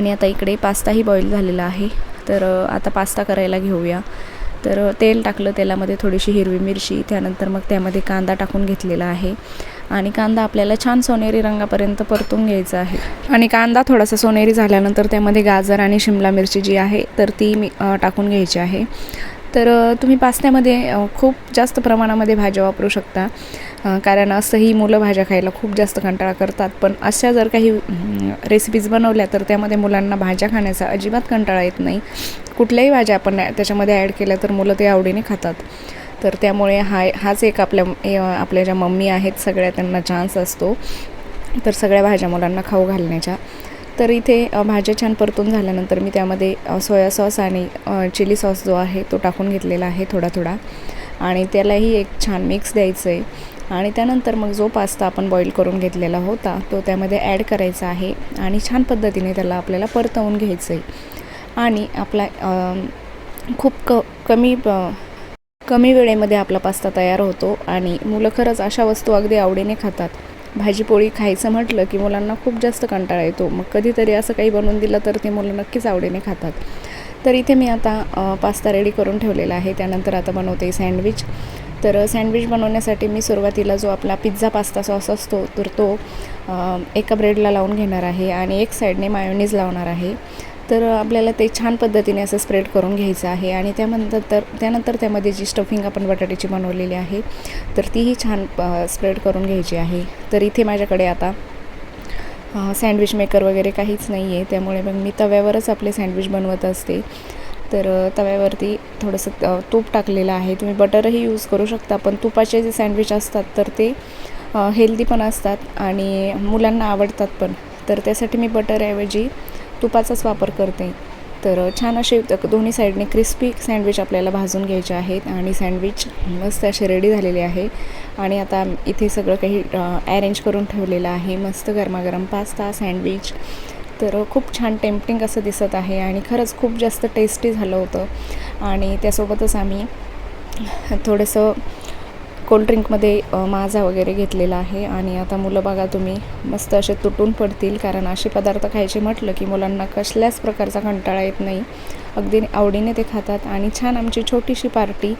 आणि आता इकडे पास्ताही बॉईल झालेला आहे. तर आता पास्ता करायला घेऊया. तर तेल टाकलं तेलामध्ये थोडीशी हिरवी मिरची त्यानंतर मग त्यामध्ये कांदा टाकून घेतलेला आहे. आणि कांदा आपल्याला छान सोनेरी रंगापर्यंत परतून घ्यायचा आहे. आणि कांदा थोडासा सोनेरी झाल्यानंतर त्यामध्ये गाजर आणि शिमला मिरची जी आहे तर ती मी टाकून घ्यायची आहे. तर तुम्ही पास्त्यामध्ये खूप जास्त प्रमाणामध्ये भाज्या वापरू शकता. कारण असंही मुलं भाज्या खायला खूप जास्त कंटाळा करतात. पण अशा जर काही रेसिपीज बनवल्या तर त्यामध्ये मुलांना भाज्या खाण्याचा अजिबात कंटाळा येत नाही. कुठल्याही भाज्या आपण त्याच्यामध्ये ॲड केल्या तर मुलं ते आवडीने खातात. तर त्यामुळे हा हाच एक आपल्या आपल्या ज्या मम्मी आहेत सगळ्या त्यांना चान्स असतो. तर सगळ्या भाज्या मुलांना खाऊ घालण्याच्या तर इथे भाज्या छान परतून झाल्यानंतर मी त्यामध्ये सोया सॉस आणि चिली सॉस जो आहे तो टाकून घेतलेला आहे थोडा थोडा. आणि त्यालाही एक छान मिक्स द्यायचं आहे आणि त्यानंतर मग जो पास्ता आपण बॉईल करून घेतलेला होता तो त्यामध्ये ॲड करायचा आहे आणि छान पद्धतीने त्याला आपल्याला परतवून घ्यायचं आहे आणि आपला खूप क कमी कमी वेळेमध्ये आपला पास्ता तयार होतो आणि मुलं खरंच अशा वस्तू अगदी आवडीने खातात. भाजीपोळी खायचं म्हटलं की मुलांना खूप जास्त कंटाळा येतो. मग कधीतरी असं काही बनवून दिलं तर ते मुलं नक्कीच आवडीने खातात. तर इथे मी आता पास्ता रेडी करून ठेवलेला आहे. त्यानंतर आता बनवते सँडविच तर सँडविच बनवण्यासाठी मी सुरुवातीला जो आपला पिझ्झा पास्ता सॉस असतो तर तो एका ब्रेडला लावून घेणार आहे आणि एक साईडने मायोनीज लावणार आहे. तर आपल्याला ते छान पद्धतीने असं स्प्रेड करून घ्यायचं आहे. आणि त्यानंतर तर त्यानंतर त्यामध्ये जी स्टफिंग आपण बटाट्याची बनवलेली आहे तर तीही छान स्प्रेड करून घ्यायची आहे. तर इथे माझ्याकडे आता सँडविच मेकर वगैरे काहीच नाही आहे त्यामुळे मग मी तव्यावरच आपले सँडविच बनवत असते. तर तव्यावरती थोडंसं तूप टाकलेलं आहे. तुम्ही बटरही यूज करू शकता पण तुपाचे जे सँडविच असतात तर ते हेल्दी पण असतात आणि मुलांना आवडतात पण. तर त्यासाठी मी बटरऐवजी तुपाचाच वापर करते. तर छान असे दोन्ही साईडने क्रिस्पी सँडविच आपल्याला भाजून घ्यायचे आहेत आणि सँडविच मस्त असे रेडी झालेले आहे. आणि आता इथे सगळं काही अरेंज करून ठेवलेलं आहे. मस्त गरमागरम पास्ता सँडविच. तर खूप छान टेम्पटिंग असं दिसत आहे आणि खरंच खूप जास्त टेस्टी झालं होतं. आणि त्यासोबतच आम्ही थोडंसं कोल्ड्रिंकमध्ये ड्रिंकमध्ये माझा वगैरे घेतलेला आहे. आणि आता मुलं बघा तुम्ही मस्त असे तुटून पडतील. कारण असे पदार्थ खायचे म्हटलं की मुलांना कसल्याच प्रकारचा कंटाळा येत नाही. अगदी आवडीने ते खातात. आणि छान आमची छोटीशी पार्टी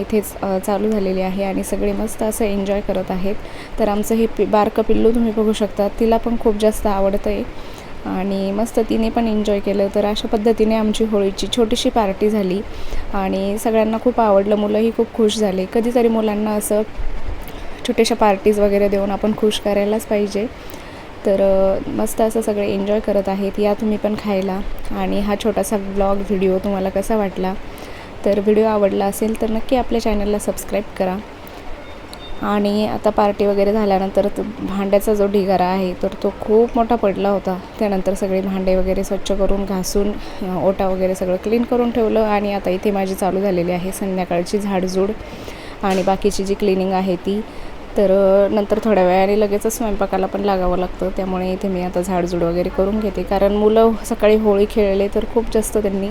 इथेच चालू झालेली आहे. आणि सगळे मस्त असं एन्जॉय करत आहेत. तर आमचं हे पि बारकं पिल्लू तुम्ही बघू शकता. तिला पण खूप जास्त आवडतं आहे आणि मस्त तिने पण एन्जॉय केलं. तर अशा पद्धतीने आमची होळीची छोटीशी पार्टी झाली. आणि सगळ्यांना खूप आवडलं. मुलंही खूप खुश झाले. कधीतरी मुलांना असं छोट्याशा पार्टीज वगैरे देऊन आपण खुश करायलाच पाहिजे. तर मस्त असं सगळे एन्जॉय करत आहेत. या तुम्ही पण खायला. आणि हा छोटासा ब्लॉग व्हिडिओ तुम्हाला कसा वाटला? तर व्हिडिओ आवडला असेल तर नक्की आपल्या चॅनलला सबस्क्राईब करा. आणि आता पार्टी वगैरे झाल्यानंतर भांड्याचा जो ढिगारा आहे तर तो खूप मोठा पडला होता. त्यानंतर सगळे भांडे वगैरे स्वच्छ करून घासून ओटा वगैरे सगळं क्लीन करून ठेवलं आणि आता इथे माझी चालू झालेली आहे संध्याकाळची झाडझूड. आणि बाकीची जी क्लिनिंग आहे ती तर नंतर थोड्या वेळाने लगेचच स्वयंपाकाला पण लागावं लागतं. त्यामुळे इथे मी आता झाडझूड वगैरे करून घेते. कारण मुलं सकाळी होळी खेळले तर खूप जास्त त्यांनी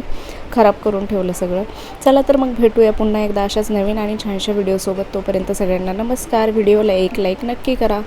खराब करून ठेवलं सगळं. चला तर मग भेटूया पुन्हा एकदा अशाच नवीन आणि छानशा व्हिडिओसोबत तोपर्यंत सगळ्यांना नमस्कार. व्हिडिओला एक लाईक नक्की करा.